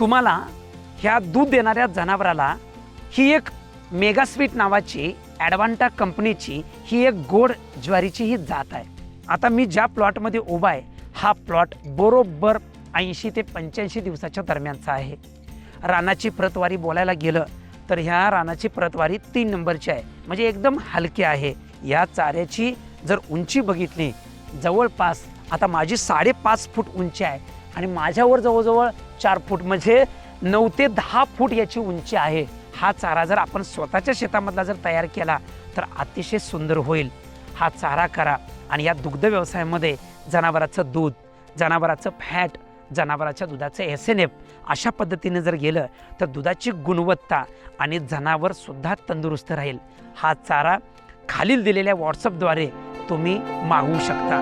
तुम्हाला ह्या दूध देणाऱ्या जनावराला ही एक मेगास्वीट नावाची ॲडवांटा कंपनीची ही एक गोड ज्वारीची ही जात आहे. आता मी ज्या प्लॉटमध्ये उभा आहे हा प्लॉट बरोबर ऐंशी ते पंच्याऐंशी दिवसाच्या दरम्यानचा आहे. रानाची प्रतवारी बोलायला गेलं तर ह्या रानाची प्रतवारी तीन नंबरची आहे. म्हणजे एकदम हलकी आहे. या चाऱ्याची जर उंची बघितली जवळपास आता माझी साडेपाच फूट उंची आहे. आणि माझ्यावर जवळजवळ चार फूट म्हणजे नऊ ते दहा फूट याची उंची आहे. हा चारा जर आपण स्वतःच्या शेतामधला जर तयार केला तर अतिशय सुंदर होईल. हा चारा करा. आणि या दुग्ध व्यवसायामध्ये जनावराचं दूध जनावराचं फॅट जनावराच्या दुधाचं एस एन एफ अशा पद्धतीने जर गेलं तर दुधाची गुणवत्ता आणि जनावरसुद्धा तंदुरुस्त राहील. हा चारा खालील दिलेल्या व्हॉट्सअपद्वारे तुम्ही मागवू शकता.